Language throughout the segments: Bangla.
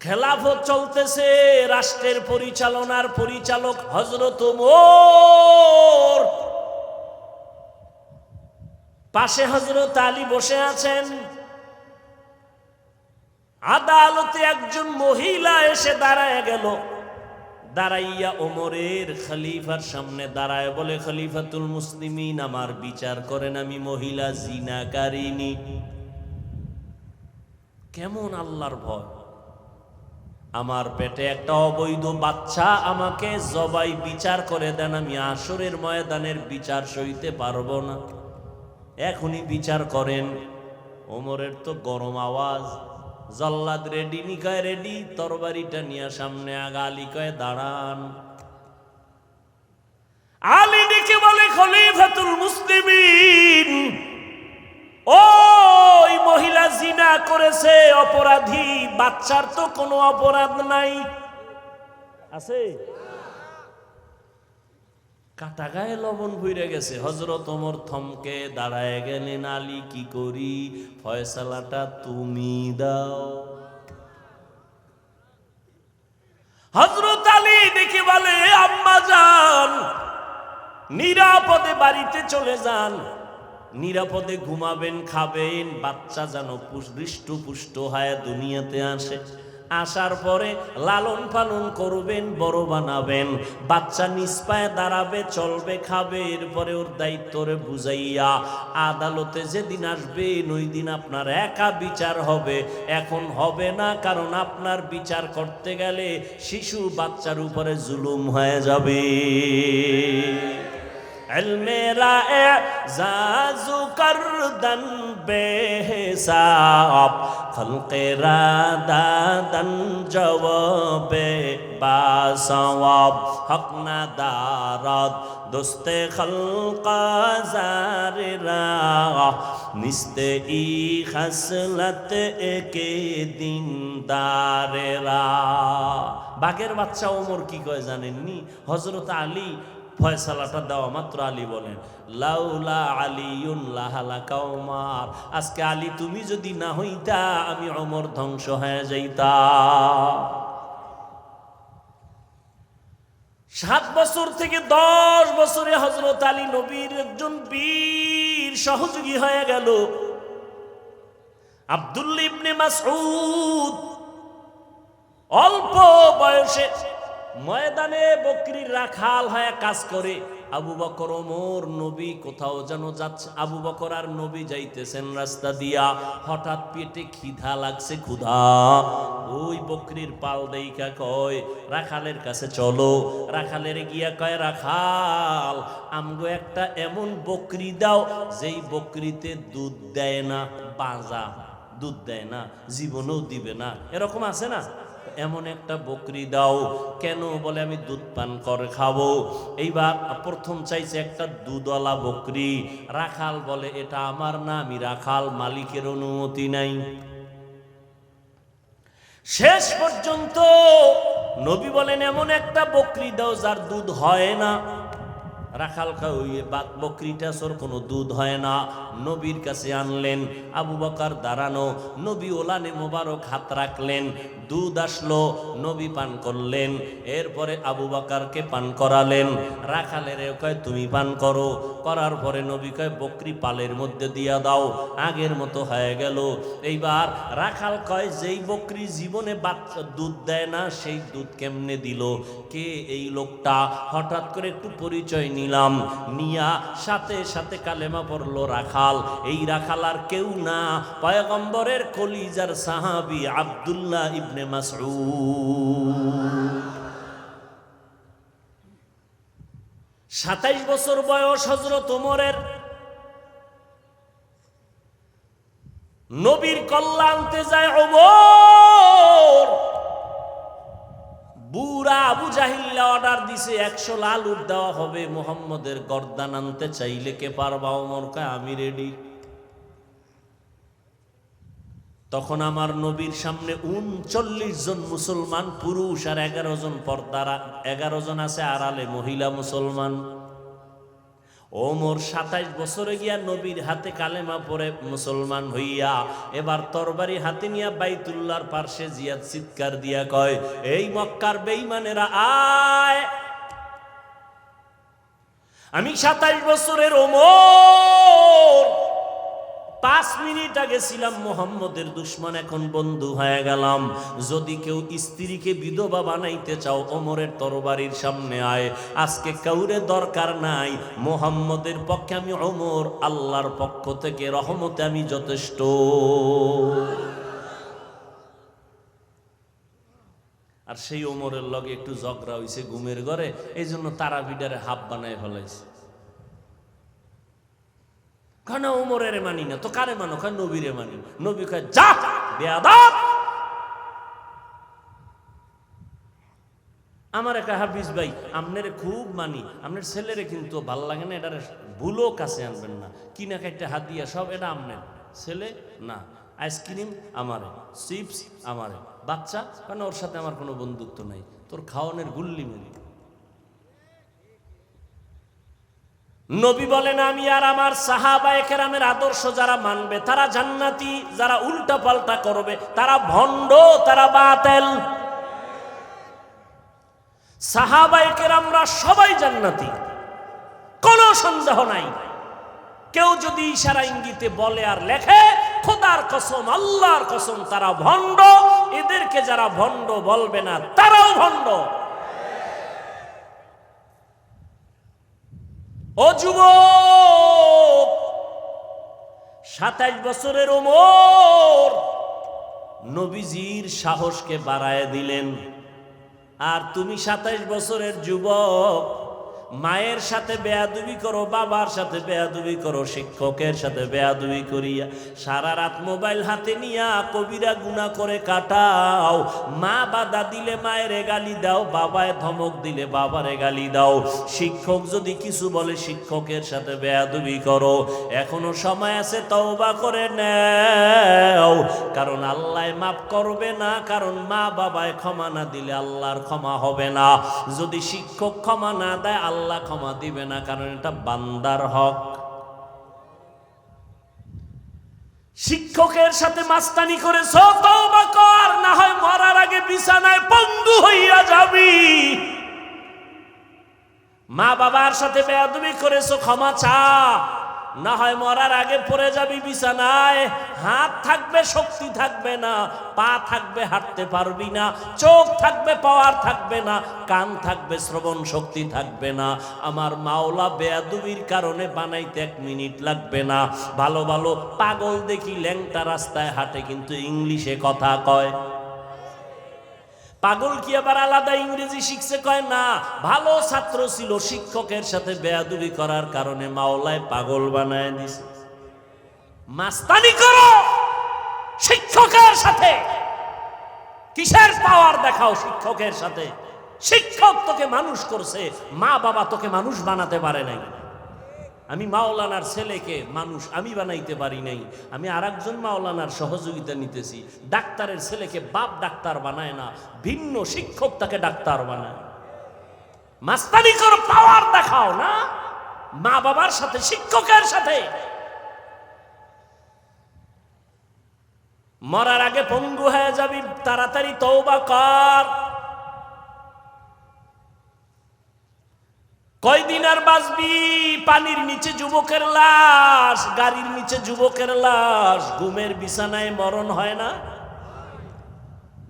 খেলাফত চলতেছে, রাষ্ট্রের পরিচালনার পরিচালক হজরত মোর পাশে হজরত আলী বসে আছেন। আদালতে একজন মহিলা এসে দাঁড়ায় গেল। দাঁড়াইয়া ওমরের খলিফার সামনে দাঁড়ায় বলে, খলিফাতুল মুসলিমিন, আমার বিচার করেন আমি মহিলা, জিনাকারিনী। কেমন আল্লাহর ভয়। আমার পেটে একটা অবৈধ বাচ্চা আমাকে জবাই বিচার করে দেন, আমি আসরের ময়দানের বিচার সইতে পারব না। এখনই বিচার করেন। ওমরের তো গরম আওয়াজ। জল্লাদ রেডি, নিকায় রেডি, তরবারিটা নিয়ে সামনে আগা আলী কয় দাঁড়ান। আলী ডেকে বলে, খলিফাতুল মুসলিমিন ওই মহিলা জিনা করেছে, অপরাধী। বাচ্চার তো কোনো অপরাধ নাই। আছে? কাটা গায়ে লবণ ভুইরে গেছে। হজরত ওমর থমকে দাঁড়ায় গেলেন, আলী, কি করি? ফয়সালাটা তুমি দাও। হজরত আলী দেখে বলে আম্মা যান নিরাপদে বাড়িতে চলে যান। নিরাপদে ঘুমাবেন, খাবেন, বাচ্চা যেন হৃষ্ট পুষ্ট হয়, দুনিয়াতে আসে। আসার পরে লালন পালন করবেন, বড় বানাবেন। বাচ্চা নিষ্পায় দাঁড়াবে, চলবে, খাবে। এরপরে ওর দায়িত্বরে বুঝাইয়া আদালতে যেদিন আসবেন ওই দিন আপনার একা বিচার হবে। এখন হবে না, কারণ আপনার বিচার করতে গেলে শিশু বাচ্চার উপরে জুলুম হয়ে যাবে। জাজু করদন বেহসাব খলকেরা দাদন জবাবে বাসওয়াব হক না দারদ দোস্তে খলকা জারেরা নিস্তে ই খসলত একে দিন দারেরা বাঘের বাচ্চা ওমর কি কয় জানেননি হজরত আলী ফয়সালাটা দেওয়া মাত্র আলী বলেন, লাউলা আলিউন লাহালা কাউমার আজকে আলী, তুমি যদি না হইতা, আমি অমর ধ্বংস হয়ে যাইতা। সাত বছর থেকে দশ বছরে হজরত আলী নবীর একজন বীর সহযোগী হয়ে গেল। আব্দুল্লা ইবনে মাসউদ অল্প বয়সে ময়দানে বকরির রাখাল হয়ে কাজ করে। আবু বকর ওমর নবী কোথাও যেন যাচ্ছে, আবু বকর আর নবী যাইতেছেন রাস্তা দিয়া। হঠাৎ পেটে খিদা লাগছে, ক্ষুধা। ওই বকরির পাল দেইকা কয়, রাখালের কাছে চলো। রাখালের গিয়া কয়, রাখাল, আমগো একটা এমন বকরি দাও, যেই বকরিতে দুধ দেয় না, বাজা দুধ দেয় না, জীবনেও দিবে না। এরকম আছে না? এমন একটা বকরি দাও। কেন বলে আমি দুধ পান করে খাব। এইবার প্রথম চাইছে একটা দুধওয়ালা বকরি। রাখাল বলে, এটা আমার না, আমি রাখাল, মালিকের অনুমতি নাই। শেষ পর্যন্ত নবী বলেন, এমন একটা বকরি দাও যার দুধ হয় না। রাখাল বকরিটা সোর, কোনো দুধ হয় না। নবীর কাছে আনলেন, আবু বকার, দাঁড়ানো। নবী ওলানে মোবারক হাত রাখলেন। দুধ আসলো, নবী পান করলেন, এরপরে আবু বাকারকে পান করালেন, রাখালের কয়, তুমি পান করো। করার পরে নবী কয়, বকরি পালের মধ্যে দিয়া দাও, আগের মতো হয়ে গেল। এইবার রাখাল কয়, যেই বকরি জীবনে বাচ্চা দুধ দেয় না, সেই দুধ কেমনে দিল? কে এই লোকটা? হঠাৎ করে একটু পরিচয় নিলাম। নিয়া সাথে সাথে কালেমা পড়ল রাখাল। এই রাখাল আর কেউ না। পয়গম্বরের কলিজার সাহাবি আবদুল্লাহ ইবনে মাসউদ। সাতাইশ বছর বয়স হজরত ওমরের। নবীর কল্লা আনতে যায় ওমর। বুড়া আবু জাহিল্লা অর্ডার দিছে, একশো লাল উঠ দেওয়া হবে, মোহাম্মদের গর্দান আনতে চাইলে কে পারবা? ওমর কয়, আমি রেডি তখন আমার নবীর সামনে উনচল্লিশ জন মুসলমান, পুরুষ আর এগারো জন পর্দারা, এগারো জন আছে আড়ালে মহিলা মুসলমান। ওমর সাতাইশ বছরে গিয়া নবীর হাতে কালেমা পরে মুসলমান হইয়া, এবার তরবারি হাতে নিয়া বাইতুল্লাহর পার্শ্বে জিয়াদ চিৎকার দিয়া কয়, এই মক্কার বেইমানেরা আয়! আমি সাতাইশ বছরের ওমর পাঁচ মিনিট আগে ছিলাম মোহাম্মদের দুশ্মন, এখন বন্ধু হয়ে গেলাম। যদি কেউ স্ত্রীকে বিধবা বানাইতে চাও, অমরের তরবারির সামনে আয়। আজকে কাউরে দরকার নাই। মোহাম্মদের পক্ষে আমি অমর, আল্লাহর পক্ষ থেকে রহমতে আমি যথেষ্ট। আর সেই ওমরের লগে একটু ঝগড়া হইছে ঘুমের ঘরে এই জন্য তারা বিডারে হাফ বানায় ফেলাইছে। কেন ওমরের মানি না? তো কারে মানো? কয় নবীরে মানি নবী কয়, যা, বেয়াদব! আমার একটা হাফিজ ভাই আপনার খুব মানি আপনার ছেলেরে কিন্তু ভালো লাগে না, এটার ভুলও কাছে আনবেন না। কিনা কাইটা হাত দিয়া সব, এটা আপনার ছেলে? না। আইসক্রিম? আমারে। চিপস? আমারে। বাচ্চা? কারণ ওর সাথে আমার কোনো বন্ধুত্ব নাই? তোর খাওয়ানোর গুল্লি মেলি নবী বলেন, আমি আর আমার সাহাবা কেরামের আদর্শ যারা মানবে, তারা জান্নাতি, যারা উল্টা পাল্টা করবে, তারা ভণ্ড, তারা বাতেল। সাহাবা কেরামরা সবাই জান্নাতি, কোনো সন্দেহ নাই। কেউ যদি ইশারা ইঙ্গিতে বলে আর লেখে, খোদার কসম, আল্লাহর কসম, তারা ভণ্ড, এদেরকে যারা ভণ্ড বলবে না, তারাও ভণ্ড। ও যুবক সাতাইশ বছরের ওমর নবীজির সাহসকে বাড়ায় দিলেন। আর তুমি সাতাইশ বছরের যুবক মায়ের সাথে বেয়াদুবি করো, বাবার সাথে বেয়াদুবি করো, শিক্ষকের সাথে বেয়াদুবি করিয়া সারা রাত মোবাইল হাতে নিয়া কবিরা গুণা করে কাটাও। মা বাদা দিলে মায়ের গালি দাও, বাবায় ধমক দিলে বাবারে গালি দাও। শিক্ষক যদি কিছু বলে, শিক্ষকের সাথে বেয়াদুবি করো। এখনও সময় আছে, তওবা করে নেও। কারণ আল্লাহ মাফ করবে না, কারণ মা বাবায় ক্ষমা না দিলে আল্লাহর ক্ষমা হবে না। যদি শিক্ষক ক্ষমা না দেয়, আল্লাহ ক্ষমা দিবে না, কারণ এটা বান্দার হক। শিক্ষকের সাথে মাস্তানি করে কর, না হয় মরার আগে বিছানায় পঙ্গু হইয়া যাবি। মা বাবার সাথে বেয়াদবি করেছ, ক্ষমা চা না হয় মরার আগে পড়ে যাবি বিছানায়। হাত থাকবে, শক্তি থাকবে না, পা থাকবে, হাঁটতে পারবি না, চোখ থাকবে, পাওয়ার থাকবে না, কান থাকবে, শ্রবণ শক্তি থাকবে না। আমার মাওলা বেয়াদুবির কারণে বানাইতে এক মিনিট লাগবে না। ভালো ভালো পাগল দেখি ল্যাংটা রাস্তায় হাঁটে, কিন্তু ইংলিশে কথা কয়। পাগল কি আবার আলাদা ইংরেজি শিখছে? কয়, না, ভালো ছাত্র ছিল শিক্ষকের সাথে বেয়াদুবি করার কারণে মাওলায় পাগল বানায় দিছে। মাস্তানি করো শিক্ষকের সাথে। কিসের পাওয়ার দেখাও শিক্ষকের সাথে? শিক্ষক তোকে মানুষ করছে মা বাবা তোকে মানুষ বানাতে পারে নাই। আমি মাওলানার ছেলেকে মানুষ আমি বানাইতে পারি নাই। আমি আর একজন মাওলানার সহযোগিতা নিতেছি। ডাক্তারের ছেলেকে বাপ ডাক্তার বানায় না, ভিন্ন শিক্ষক তাকে ডাক্তার বানায়। মাস্তানি করো পাওয়ার দেখাও না। মা বাবার সাথে, শিক্ষকের সাথে। মরার আগে পঙ্গু হয়ে যাবি, তাড়াতাড়ি তওবা কর। কয়দিন আর বাঁচবি? পানির নিচে যুবকের লাশ, গাড়ির নিচে যুবকের লাশ। ঘুমের বিছানায় মরণ হয় না?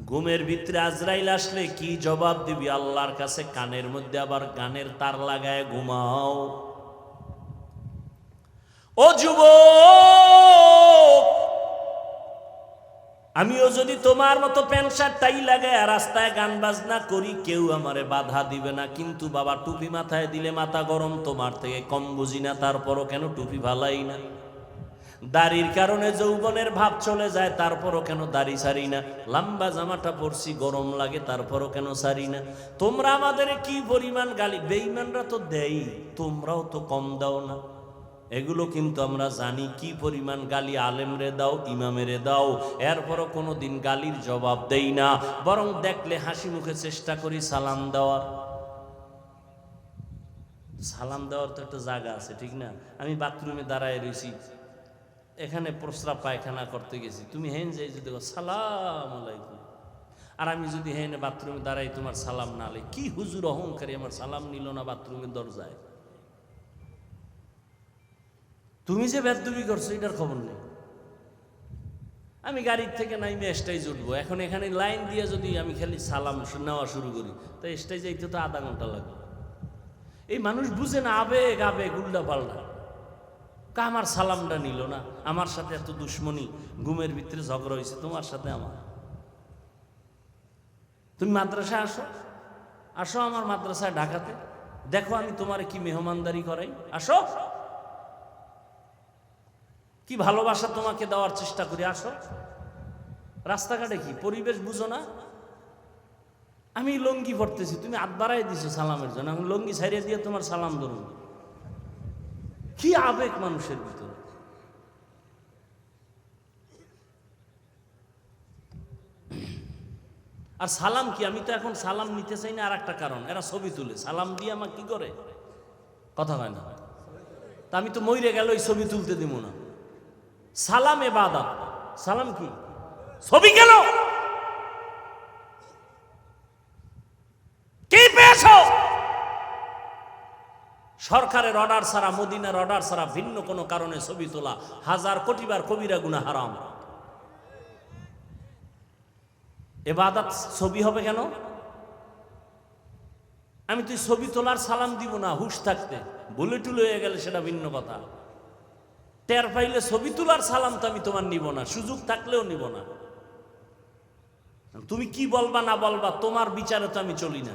ঘুমের ভিতরে আজরাইল আসলে কি জবাব দিবি? আল্লাহর কাছে কানের মধ্যে আবার গানের তার লাগায় ঘুমাও। ও যুবক আমিও যদি তোমার মতো প্যান্ট শার্ট লাগাই আর রাস্তায় গান বাজনা করি, কেউ আমারে বাধা দিবে না। কিন্তু বাবা, টুপি মাথায় দিলে মাথা গরম, তোমার থেকে কম বুঝি না, তারপরও কেন টুপি ভালাই না? দাড়ির কারণে যৌবনের ভাব চলে যায়, তারপরও কেন দাড়ি সারি না? লম্বা জামাটা পরছি, গরম লাগে, তারপরও কেন সারি না? তোমরা আমাদের কি পরিমাণ গালি? বেইমানরা তো দেই, তোমরাও তো কম দাও না। এগুলো কিন্তু আমরা জানি কি পরিমাণ গালি আলেমরে দাও, ইমামেরে দাও। এরপরও কোনো দিন গালির জবাব দেই না। বরং দেখলে হাসি মুখে চেষ্টা করি সালাম দেওয়ার। সালাম দেওয়ার তো একটা জায়গা আছে, ঠিক না? আমি বাথরুমে দাঁড়ায় রয়েছি এখানে প্রস্রাব পায়খানা করতে গেছি। তুমি হেন যাই যদি সালাম আলাইকুম। আর আমি যদি হেন বাথরুমে দাঁড়াই, তোমার সালাম না লে কি হুজুর অহংকারী, আমার সালাম নিল না বাথরুমের দরজায়। তুমি যে বেদবি করছ, এটার খবর নেই। আমি গাড়ির থেকে নাইমে স্টাইজ উঠবো। এখন এখানে লাইন দিয়ে যদি আমি খালি সালাম নেওয়া শুরু করি, তো স্টাইজ যাইতে তো আধা ঘণ্টা লাগবে। এই মানুষ বুঝে না, আবেগ আবেগ, উল্টা পাল্টা। কা আমার সালামটা নিল না। আমার সাথে এত দুশ্মনী, ঘুমের ভিতরে ঝগড়া হয়েছে, তোমার সাথে আমার। তুমি মাদ্রাসায় আসো। আসো আমার মাদ্রাসায় ঢাকাতে। দেখো আমি তোমার কি মেহমানদারি করাই। আসো। কি ভালোবাসা তোমাকে দেওয়ার চেষ্টা করি? আসো। রাস্তাঘাটে কি? পরিবেশ বুঝো না? আমি লঙ্গি পড়তেছি তুমি হাত বাড়াই দিছো সালামের জন্য। আমি লঙ্গি ছাড়িয়ে দিয়ে তোমার সালাম ধরুন। কি আবেগ মানুষের ভিতরে। আর সালাম কি? আমি তো এখন সালাম নিতে চাই না আর একটা কারণ। এরা ছবি তুলে। সালাম দিয়ে আমার কি করে? কথা হয় না। তা আমি তো মইরে গেল ওই ছবি তুলতে দিব না। সালাম এবাদত। সালাম কি? ছবি গেল। কি সরকারের অর্ডার ছাড়া, মদিনার অর্ডার ছাড়া ভিন্ন কোনো কারণে ছবি তোলা, হাজার কোটিবার কবিরা গুণা হারাম। এবাদাত ছবি হবে কেন? আমি তুই ছবি তোলার সালাম দিব না, হুশ থাকতে। বলে হয়ে গেলে সেটা ভিন্ন কথা। টের পাইলে ছবি তোলার সালাম তো আমি তোমার নিব না, সুযোগ থাকলেও নিব না। তুমি কি বলবা না বলবা, তোমার বিচারে তো আমি চলি না।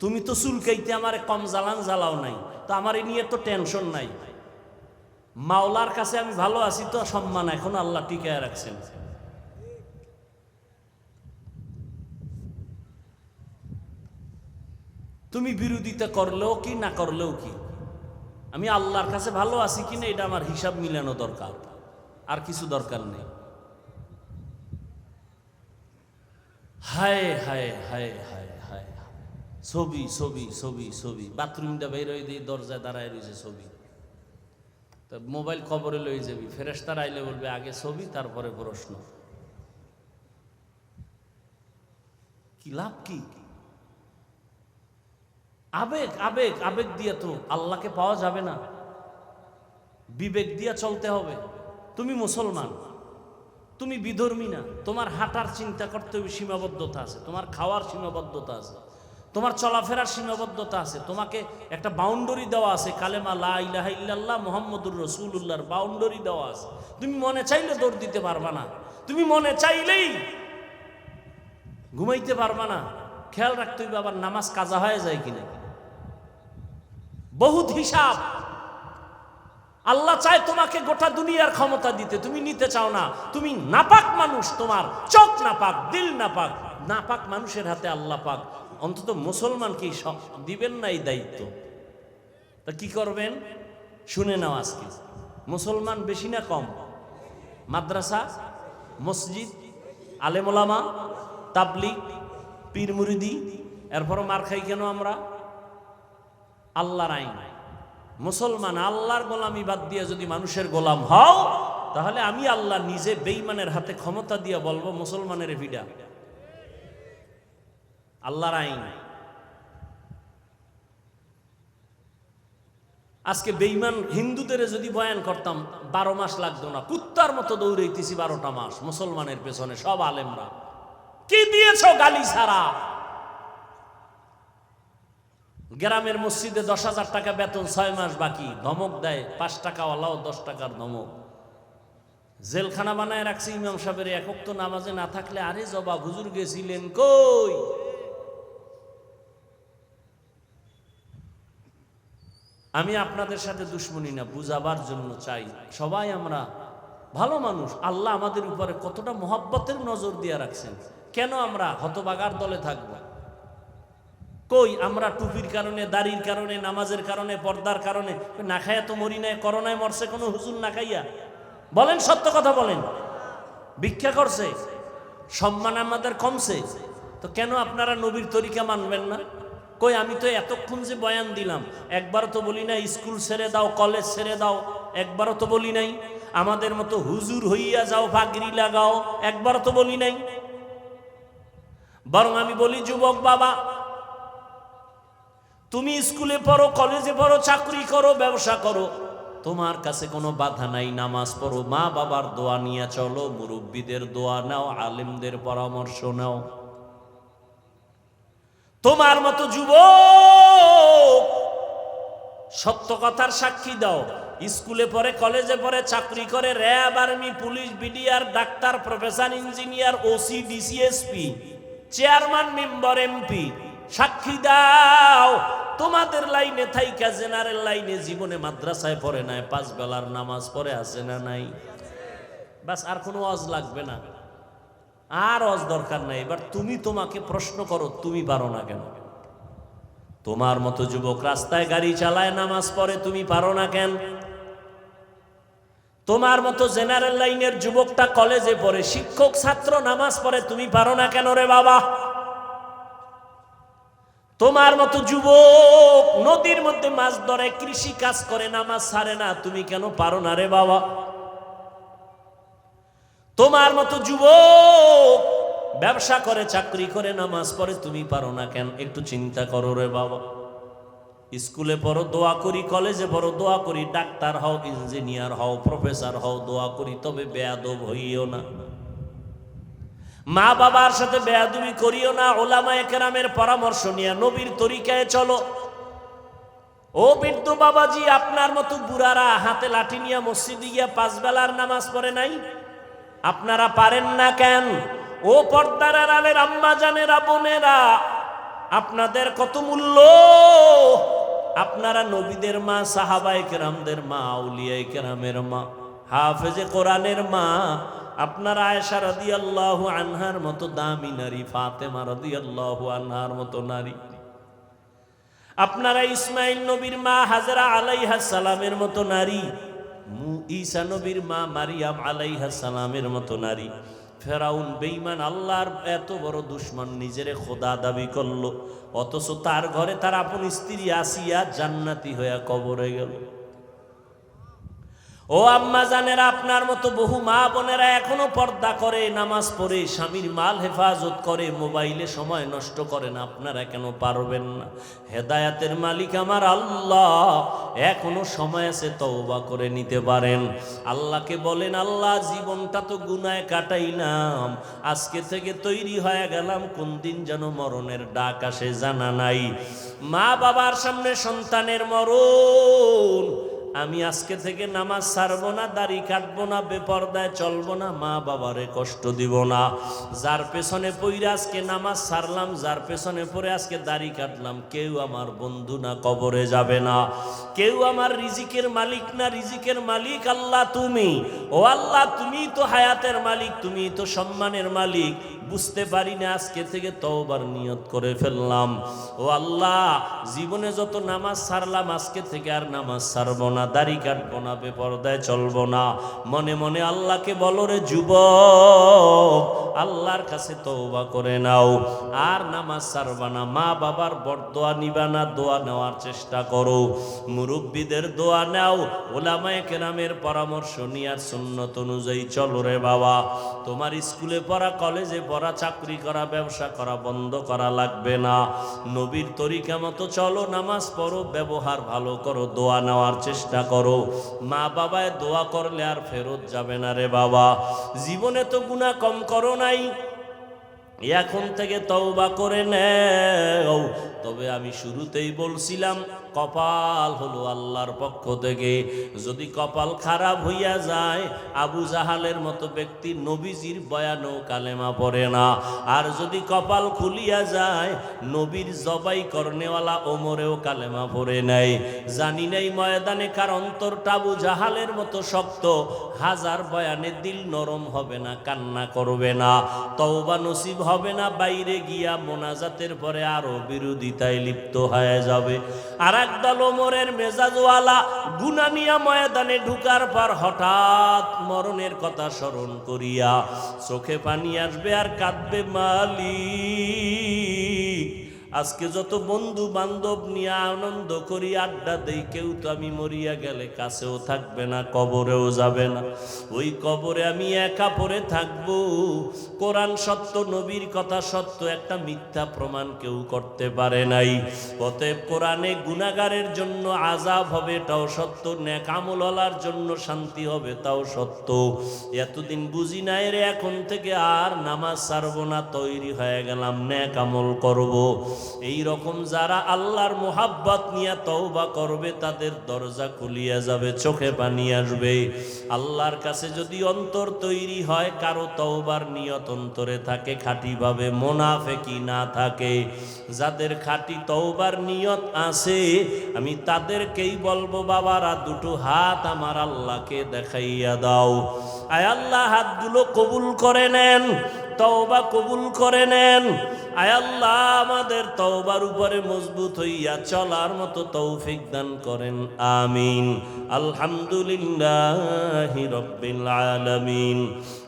তুমি তো চুলকাইতে আমার কম জ্বালান জ্বালাও নাই, তো আমার এ নিয়ে তো টেনশন নাই। মাওলার কাছে আমি ভালো আছি তো সম্মান, এখন আল্লাহ টিকায় রাখছেন। তুমি বিরোধিতা করলেও কি, না করলেও কি? আমি আল্লাহর কাছে ভালো আছি কিনা এটা আমার হিসাব মিলানো দরকার। আর কিছু দরকার নেই। হায় হায় হায় হায় হায় ছবি ছবি ছবি ছবি। বাথরুমটা বের হয়ে দিয়ে দরজায় দাঁড়ায় রয়েছে ছবি। তা মোবাইল খবরে লয়ে যাবি। ফেরেস্তার আইলে বলবে, আগে ছবি, তারপরে প্রশ্ন। কি লাভ কি? আবেগ আবেগ আবেগ দিয়ে তো আল্লাহকে পাওয়া যাবে না। বিবেক দিয়ে চলতে হবে। তুমি মুসলমান, তুমি বিধর্মী না, তোমার হাঁটার চিন্তা করতে হবে, সীমাবদ্ধতা আছে। তোমার খাওয়ার সীমাবদ্ধতা আছে। তোমার চলাফেরার সীমাবদ্ধতা আছে। তোমাকে একটা বাউন্ডারি দেওয়া আছে, কালেমা লা ইলাহা ইল্লাল্লাহ মুহাম্মদুর রসুল্লাহর বাউন্ডারি দেওয়া আছে। তুমি মনে চাইলে দৌড় দিতে পারবা না। তুমি মনে চাইলেই ঘুমাইতে পারবা না। খেয়াল রাখতে হইবে আবার নামাজ কাজা হয়ে যায় কিনা। বহুত হিসাব। আল্লাহ চায় তোমাকে গোটা দুনিয়ার ক্ষমতা দিতে। তুমি নিতে চাও না। তুমি নাপাক মানুষ তোমার। চোখ নাপাক, দিল নাপাক। নাপাক মানুষের হাতে আল্লাহ পাক। অন্তত মুসলমানকে দিবেন না এই দায়িত্ব। তা কি করবেন? শুনে নাও আজকে। মুসলমান বেশি না কম? মাদ্রাসা, মসজিদ, আলেমোলামা তাবলিক পীর মুরিদি এরপরও মার খাই কেন আমরা? আল্লাহর আইন। মুসলমান আল্লাহর গোলামি বাদ দিয়ে যদি মানুষের গোলাম হও, তাহলে আমি আল্লাহ নিজে বেইমানের হাতে ক্ষমতা দিয়ে বলব, মুসলমানের ভিডা। আল্লাহর আইন। আজকে বেইমান হিন্দুদের যদি বয়ান করতাম, বারো মাস লাগতো না, কুত্তার মতো দৌড়াইতেছি বারোটা মাস, মুসলমানের পেছনে সব আলেমরা। কি দিয়েছ গালি ছাড়া? গ্রামের মসজিদে দশ হাজার টাকা বেতন, ছয় মাস বাকি। ধমক দেয়, পাঁচ টাকাওয়ালাও দশ টাকার ধমক। জেলখানা বানায় রাখছে ইমাম সাহেবের একক তো নামাজে, না থাকলে আরে জবা হুজুর গেছিলেন কই? আমি আপনাদের সাথে দুশ্মনী না, বুঝাবার জন্য চাই। সবাই আমরা ভালো মানুষ, আল্লাহ আমাদের উপরে কতটা মহাব্বতের নজর দিয়ে রাখছেন। কেন আমরা হতবাগার দলে থাকব? কই আমরা টুপির কারণে, দাড়ির কারণে, নামাজের কারণে, পর্দার কারণে? না খাইয়া তো মরি নাই, করোনায় মরছে কোনো হুজুর না খাইয়া? বলেন, সত্য কথা বলেন। ভিক্ষা করছে, সম্মান আমাদের কমছে। তো কেন আপনারা নবীর তরিকা মানবেন না? কই, আমি তো এতক্ষণ যে বয়ান দিলাম, একবারও তো বলি নাই, স্কুল ছেড়ে দাও, কলেজ ছেড়ে দাও, একবারও তো বলি নাই। আমাদের মতো হুজুর হইয়া যাও ফাগরি লাগাও, একবারও তো বলি নাই। বরং আমি বলি, যুবক বাবা তুমি স্কুলে পড়ো, কলেজে পড়ো, চাকরি করো, ব্যবসা করো, তোমার কাছে কোনো বাধা নাই, নামাজ পড়ো, মা বাবার দোয়া নিয়ে চলো, মুরব্বীদের দোয়া নাও, আলেমদের পরামর্শ নাও। তোমার মতো যুব সত্য কথার সাক্ষী দাও, স্কুলে পড়ে, কলেজে পড়ে, চাকরি করে, RAB army, police, BDR, doctor, professor, engineer, OC, DC SP, chairman, member, MP. সাক্ষী দাও, তোমাদের লাইনে থাইকা জেনারেল লাইনে জীবনে মাদ্রাসায় পড়ে নাই, পাঁচ বেলার নামাজ পড়ে আছে না নাই। বাস আর কোনো অজ লাগবে না। আর অজ দরকার নাই। এবার তুমি তোমাকে প্রশ্ন করো, তুমি পারো না কেন? তোমার মতো যুবক রাস্তায় গাড়ি চালায়, নামাজ পড়ে, তুমি পারো না কেন? তোমার মতো জেনারেল লাইনের যুবকটা কলেজে পড়ে, শিক্ষক, ছাত্র, নামাজ পড়ে, তুমি পারো না কেন রে বাবা? তোমার মতো যুবক নদীর মধ্যে মাছ ধরে কৃষি কাজ করে, নামাজ ছাড়ে না, তুমি কেন পারো না রে বাবা? তোমার মতো যুবক ব্যবসা করে, চাকরি করে, নামাজ পড়ে, তুমি পারো না কেন? একটু চিন্তা করো রে বাবা। স্কুলে পড়ো, দোয়া করি, কলেজে পড়ো, দোয়া করি, ডাক্তার হও, ইঞ্জিনিয়ার হও, প্রফেসর হও, দোয়া করি, তবে বেয়াদব হইও না। মা বাবার সাথে বেয়াদুমি করিও না ওলামা একরামের পরামর্শ নিয়ে নবীর তরিকায় চলো। ও বৃদ্ধ বাবাজি, আপনার মতো বুড়ারা হাতে লাঠি নিয়ে মসজিদে গিয়া পাঁচ বেলার নামাজ পড়ে নাই? আপনারা পারেন না কেন? ও পর্দার আড়ালের আম্মা জানেরা, বোনেরা, আপনাদের কত মূল্য? আপনারা নবীদের মা সাহাবাই কেরামদের মা আউলিয়াই কেরামের মা, হাফেজে কোরআনের মা আপনারা আয়েশা রাদি আল্লাহ আনহার মতো দামি নারী, ফাতেমা রাদি আল্লাহ আনহার মতো নারী। আপনারা ইসমাইল নবীর মা হাজরা আলাইহা সালামের মতো নারী। ঈসা নবীর মা মারিয়াম আলাইহা সালামের মতো নারী। ফেরাউন বেঈমান, আল্লাহর এত বড় দুশ্মন নিজেরে খোদা দাবি করল। অথচ তার ঘরে তার আপন স্ত্রী আসিয়া জান্নাতি হইয়া কবরে গেল। ও আম্মা জানেরা, আপনার মতো বহু মা বোনেরা এখনও পর্দা করে, নামাজ পড়ে, স্বামীর মাল হেফাজত করে, মোবাইলে সময় নষ্ট করেন আপনারা কেন পারবেন না? হেদায়াতের মালিক আমার আল্লাহ, এখনও সময় আছে তওবা করে নিতে পারেন। আল্লাহকে বলেন, আল্লাহ, জীবনটা তো গুনায় কাটাইলাম, আজকে থেকে তৈরি হয়ে গেলাম, কোন দিন যেন মরণের ডাক আসে জানা নাই। মা বাবার সামনে সন্তানের মরণ আমি আজকে থেকে নামাজ ছাড়বো না, দাড়ি কাটবো না, বেপর্দায় চলবো না, মা বাবারে কষ্ট দিব না। যার পেছনে পইরে আজকে নামাজ ছাড়লাম, যার পেছনে পড়ে আজকে দাড়ি কাটলাম, কেউ আমার বন্ধু না, কবরে যাবে না। কেউ আমার রিজিকের মালিক না, রিজিকের মালিক আল্লাহ তুমি। ও আল্লাহ তুমি তো হায়াতের মালিক তুমি তো সম্মানের মালিক। বুঝতে পারি না আজকে থেকে তওবার নিয়ত করে ফেললাম। ও আল্লাহ, জীবনে যত নামাজ সারলাম, আজকে থেকে আর নামাজ সারবো না, দাড়ি কাটবো না, বেপরদায় চলবো না। মনে মনে আল্লাহকে বলো রে যুবক, আল্লাহর কাছে তওবা করে নাও। আর নামাজ ছাড়বা না মা বাবার বরদোয়া নিবা না, দোয়া নেওয়ার চেষ্টা করো। মুরব্বীদের দোয়া নাও, ওলামায়ে কেরামের পরামর্শ নিয়ে আর সুন্নত অনুযায়ী চলো রে বাবা। তোমার স্কুলে পড়া, কলেজে পড়া চাকরি করা, ব্যবসা করা, বন্ধ করা লাগবে না। নবীর তরিকা মতো চলো, নামাজ পড়ো, ব্যবহার ভালো করো, দোয়া নেওয়ার চেষ্টা করো। মা বাবায় দোয়া করলে আর ফেরত যাবে না রে বাবা। জীবনে তো গুণা কম করো নাই। এখন থেকে তওবা করে নেও। তবে আমি শুরুতেই বলছিলাম, কপাল হলো আল্লাহর পক্ষ থেকে। যদি কপাল খারাপ হইয়া যায়, আবু জাহালের মতো ব্যক্তি নবীজির বয়ানও কালেমা পড়ে না। আর যদি কপাল খুলিয়া যায়, নবীর জবাই করনেওয়ালা ওমরেও কালেমা পড়ে নেয় জানি নাই ময়দানে কার অন্তরটা আবু জাহালের মতো শক্ত। হাজার বয়ানে দিল নরম হবে না, কান্না করবে না। তওবা নসিব হবে না, বাইরে গিয়া মোনাজাতের পরে আরও বিরোধিতায় লিপ্ত হয়ে যাবে। আর একদল ওমরের মেজাজওয়ালা গুনানিয়া ময়দানে ঢুকার পর হঠাৎ মরণের কথা স্মরণ করিয়া চোখে পানি আসবে আর কাঁদবে মালিক। আজকে যত বন্ধু বান্ধব নিয়ে আনন্দ করি, আড্ডা দেই, কেউ তো আমি মরিয়া গেলে কাছেও থাকবে না, কবরেও যাবে না। ওই কবরে আমি একা পড়ে থাকব। কোরআন সত্য, নবীর কথা সত্য, একটা মিথ্যা প্রমাণ কেউ করতে পারে নাই। অতএব কোরআনে গুনাগারের জন্য আজাব হবে, এটাও সত্য। ন্যাক আমলার জন্য শান্তি হবে, তাও সত্য। এতদিন বুঝি নাই রে, এখন থেকে আর নামাজ ছাড়বো না, তৈরি হয়ে গেলাম ন্যাক আমল করব। এই রকম যারা আল্লাহর মোহাব্বত নিয়ে তওবা করবে, তাদের দরজা খুলিয়া যাবে, চোখে পানি আসবে। আল্লাহর কাছে যদি অন্তর তৈরি হয়, কারও তওবার নিয়ত অন্তরে থাকে, খাঁটিভাবে মোনাফেকি না থাকে। যাদের খাঁটি তওবার নিয়ত আছে, আমি তাদেরকেই বলব, বাবারা, দুটো হাত আমার আল্লাহকে দেখাইয়া দাও। আয় আল্লাহ, হাতগুলো কবুল করে নেন। তওবা কবুল করে নেন আয় আল্লাহ আমাদের তওবার উপরে মজবুত হইয়া চলার মতো তৌফিক দান করেন আমিন আলহামদুলিল্লাহ রব্বিল আলামিন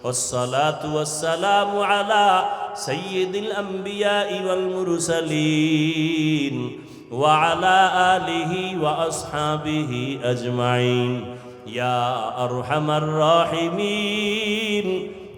والصلاة والسلام على سيد الأنبياء والمرسلين وعلى آله وأصحابه أجمعين يا أرحم الراحمين